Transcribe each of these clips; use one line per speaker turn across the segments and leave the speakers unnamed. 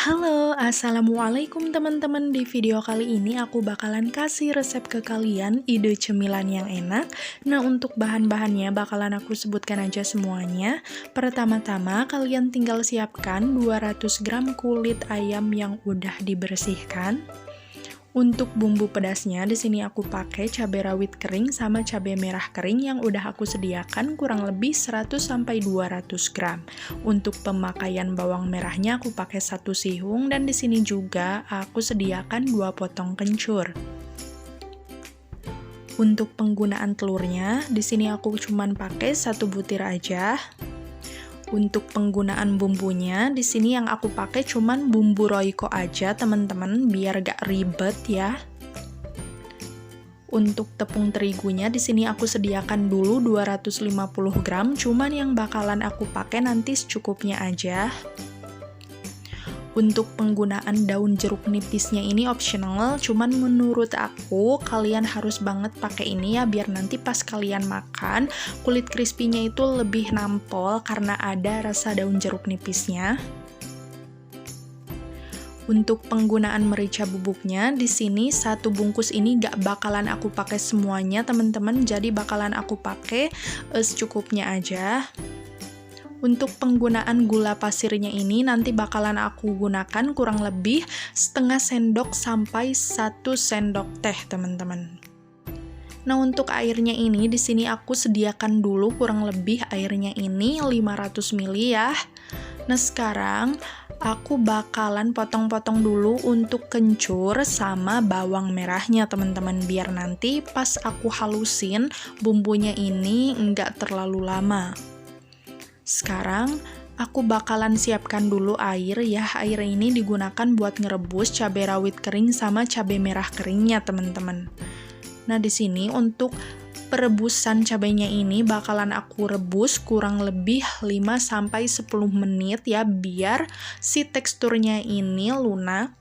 Halo, Assalamualaikum teman-teman. Di video kali ini aku bakalan kasih resep ke kalian ide cemilan yang enak. Nah untuk bahan-bahannya bakalan aku sebutkan aja semuanya. Pertama-tama kalian tinggal siapkan 200 gram kulit ayam yang udah dibersihkan untuk bumbu pedasnya, di sini aku pakai cabai rawit kering sama cabai merah kering yang udah aku sediakan kurang lebih 100-200 gram. Untuk pemakaian bawang merahnya aku pakai satu sihung dan di sini juga aku sediakan dua potong kencur. Untuk penggunaan telurnya, di sini aku cuman pakai satu butir aja. Untuk penggunaan bumbunya, di sini yang aku pakai cuman bumbu royco aja, teman-teman, biar gak ribet ya. Untuk tepung terigunya di sini aku sediakan dulu 250 gram, cuman yang bakalan aku pakai nanti secukupnya aja. Untuk penggunaan daun jeruk nipisnya ini optional, cuman menurut aku kalian harus banget pakai ini ya biar nanti pas kalian makan kulit crispy-nya itu lebih nampol karena ada rasa daun jeruk nipisnya. Untuk penggunaan merica bubuknya, di sini satu bungkus ini gak bakalan aku pakai semuanya teman-teman, jadi bakalan aku pakai uh, secukupnya aja. Untuk penggunaan gula pasirnya ini nanti bakalan aku gunakan kurang lebih setengah sendok sampai satu sendok teh, teman-teman. Nah, untuk airnya ini di sini aku sediakan dulu kurang lebih airnya ini 500 ml ya. Nah, sekarang aku bakalan potong-potong dulu untuk kencur sama bawang merahnya, teman-teman, biar nanti pas aku halusin bumbunya ini nggak terlalu lama. Sekarang aku bakalan siapkan dulu air ya. Air ini digunakan buat ngerebus cabai rawit kering sama cabai merah keringnya, teman-teman. Nah, di sini untuk perebusan cabainya ini bakalan aku rebus kurang lebih 5 sampai 10 menit ya biar si teksturnya ini lunak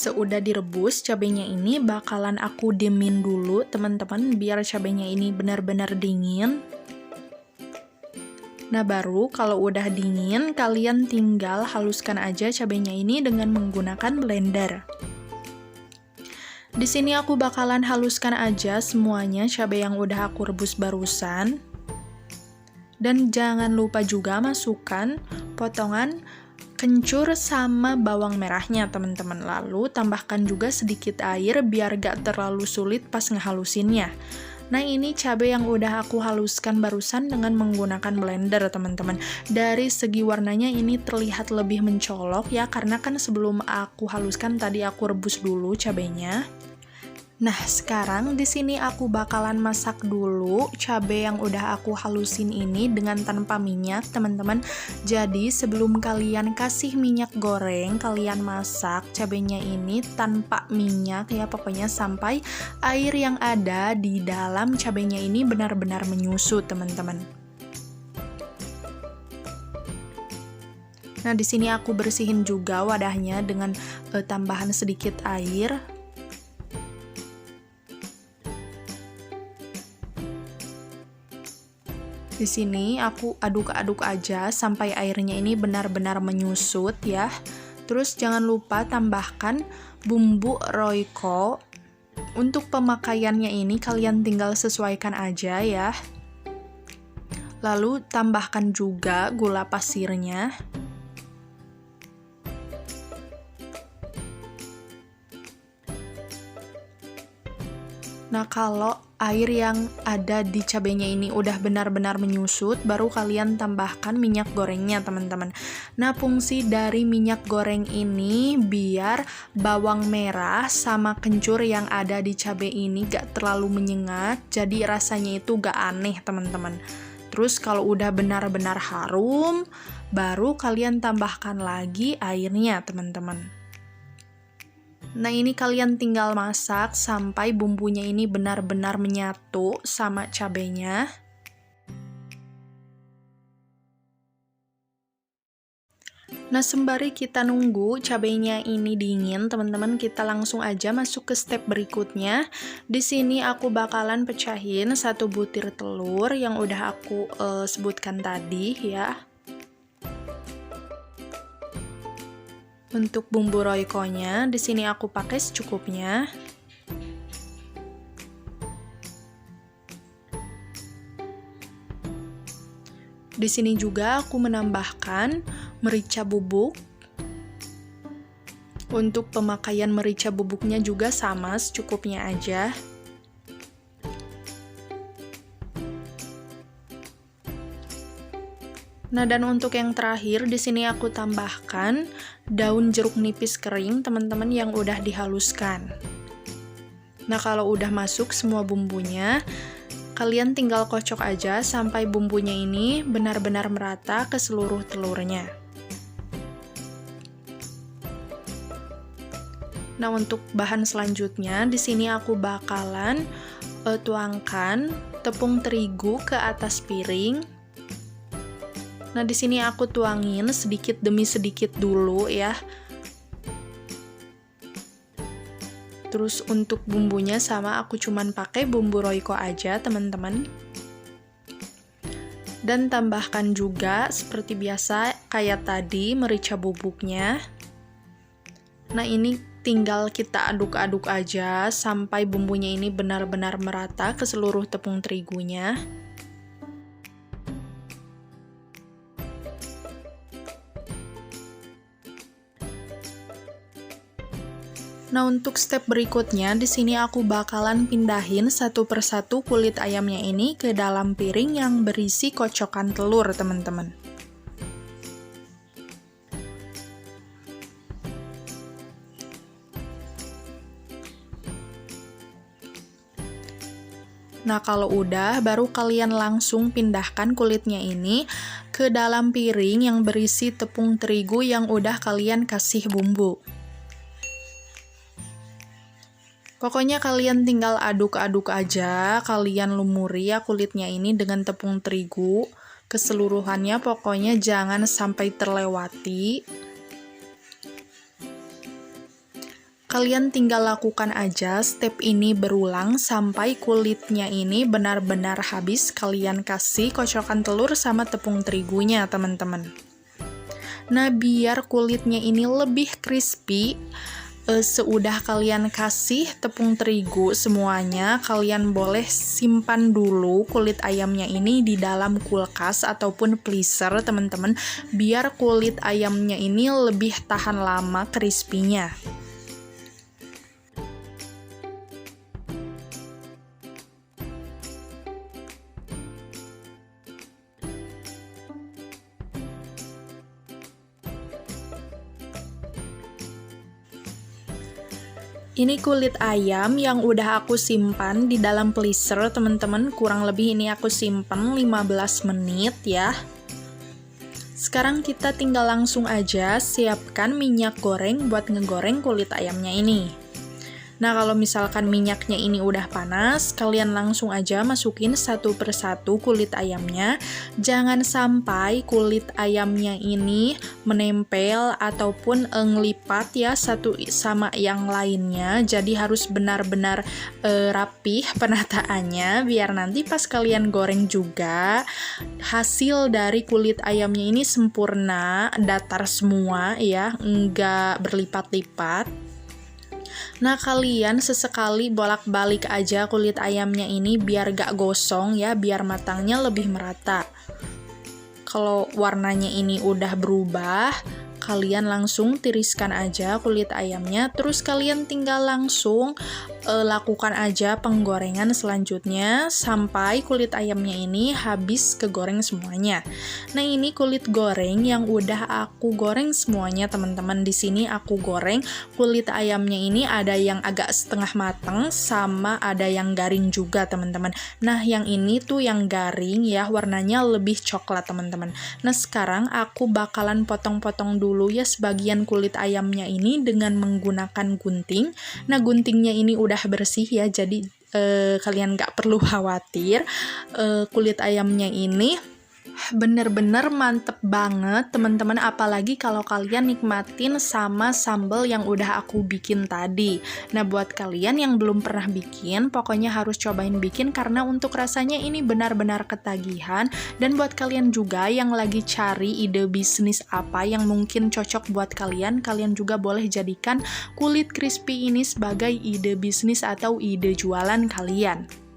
Seudah direbus, cabenya ini bakalan aku diemin dulu, teman-teman, biar cabenya ini benar-benar dingin. Nah, baru kalau udah dingin, kalian tinggal haluskan aja cabenya ini dengan menggunakan blender. Di sini aku bakalan haluskan aja semuanya cabai yang udah aku rebus barusan. Dan jangan lupa juga masukkan potongan kencur sama bawang merahnya teman-teman. Lalu tambahkan juga sedikit air biar gak terlalu sulit pas ngehalusinnya. Nah ini cabai yang udah aku haluskan barusan dengan menggunakan blender teman-teman. Dari segi warnanya ini terlihat lebih mencolok ya Karena kan sebelum aku haluskan tadi aku rebus dulu cabenya Nah, sekarang di sini aku bakalan masak dulu cabai yang udah aku halusin ini dengan tanpa minyak, teman-teman. Jadi, sebelum kalian kasih minyak goreng, kalian masak cabainya ini tanpa minyak ya, pokoknya sampai air yang ada di dalam cabainya ini benar-benar menyusut, teman-teman. Nah, di sini aku bersihin juga wadahnya dengan uh, tambahan sedikit air Di sini aku aduk-aduk aja sampai airnya ini benar-benar menyusut ya. Terus jangan lupa tambahkan bumbu royco. Untuk pemakaiannya ini kalian tinggal sesuaikan aja ya. Lalu tambahkan juga gula pasirnya. Nah, kalau air yang ada di cabenya ini udah benar-benar menyusut, baru kalian tambahkan minyak gorengnya, teman-teman. Nah, fungsi dari minyak goreng ini biar bawang merah sama kencur yang ada di cabai ini gak terlalu menyengat, jadi rasanya itu gak aneh, teman-teman. Terus kalau udah benar-benar harum, baru kalian tambahkan lagi airnya, teman-teman. Nah ini kalian tinggal masak sampai bumbunya ini benar-benar menyatu sama cabenya. Nah, sembari kita nunggu cabenya ini dingin, teman-teman, kita langsung aja masuk ke step berikutnya. Di sini aku bakalan pecahin satu butir telur yang udah aku uh, sebutkan tadi ya. Untuk bumbu royco-nya, di sini aku pakai secukupnya. Di sini juga aku menambahkan merica bubuk. Untuk pemakaian merica bubuknya juga sama, secukupnya aja. Nah, dan untuk yang terakhir, di sini aku tambahkan daun jeruk nipis kering, teman-teman yang udah dihaluskan. Nah, kalau udah masuk semua bumbunya, Kalian tinggal kocok aja sampai bumbunya ini benar-benar merata ke seluruh telurnya. Nah, untuk bahan selanjutnya di sini aku bakalan uh, tuangkan tepung terigu ke atas piring. Nah, di sini aku tuangin sedikit demi sedikit dulu ya Terus untuk bumbunya sama aku cuman pakai bumbu royco aja, teman-teman. Dan tambahkan juga seperti biasa kayak tadi merica bubuknya. Nah, ini tinggal kita aduk-aduk aja sampai bumbunya ini benar-benar merata ke seluruh tepung terigunya. Nah, untuk step berikutnya, di sini aku bakalan pindahin satu persatu kulit ayamnya ini ke dalam piring yang berisi kocokan telur, teman-teman. Nah, kalau udah, baru kalian langsung pindahkan kulitnya ini ke dalam piring yang berisi tepung terigu yang udah kalian kasih bumbu. Pokoknya kalian tinggal aduk-aduk aja, kalian lumuri ya kulitnya ini dengan tepung terigu keseluruhannya, pokoknya jangan sampai terlewati. Kalian tinggal lakukan aja step ini berulang sampai kulitnya ini benar-benar habis kalian kasih kocokan telur sama tepung terigunya, teman-teman. Nah, biar kulitnya ini lebih crispy, uh, seudah kalian kasih tepung terigu semuanya, kalian boleh simpan dulu kulit ayamnya ini di dalam kulkas ataupun freezer, teman-teman, biar kulit ayamnya ini lebih tahan lama crispy-nya. Ini kulit ayam yang udah aku simpan di dalam freezer, teman-teman. Kurang lebih ini aku simpan 15 menit ya. Sekarang kita tinggal langsung aja siapkan minyak goreng buat ngegoreng kulit ayamnya ini. Nah, kalau misalkan minyaknya ini udah panas, kalian langsung aja masukin satu persatu kulit ayamnya. Jangan sampai kulit ayamnya ini menempel ataupun ngelipat ya satu sama yang lainnya. Jadi harus benar-benar e, rapih penataannya biar nanti pas kalian goreng juga hasil dari kulit ayamnya ini sempurna, datar semua ya, enggak berlipat-lipat. Nah, kalian sesekali bolak-balik aja kulit ayamnya ini biar gak gosong ya, biar matangnya lebih merata. Kalau warnanya ini udah berubah, kalian langsung tiriskan aja kulit ayamnya terus kalian tinggal langsung e, lakukan aja penggorengan selanjutnya sampai kulit ayamnya ini habis kegoreng semuanya. Nah ini kulit goreng yang udah aku goreng semuanya teman-teman. Di sini aku goreng kulit ayamnya ini ada yang agak setengah matang sama ada yang garing juga teman-teman. Nah yang ini tuh yang garing ya warnanya lebih coklat teman-teman. Nah sekarang aku bakalan potong-potong dulu dulu ya sebagian kulit ayamnya ini dengan menggunakan gunting. Nah, guntingnya ini udah bersih ya, jadi eh, kalian gak perlu khawatir. Eh, kulit ayamnya ini Bener-bener mantep banget teman-teman apalagi kalau kalian nikmatin sama sambal yang udah aku bikin tadi. Nah buat kalian yang belum pernah bikin, pokoknya harus cobain bikin karena untuk rasanya ini benar-benar ketagihan. Dan buat kalian juga yang lagi cari ide bisnis apa yang mungkin cocok buat kalian, kalian juga boleh jadikan kulit crispy ini sebagai ide bisnis atau ide jualan kalian.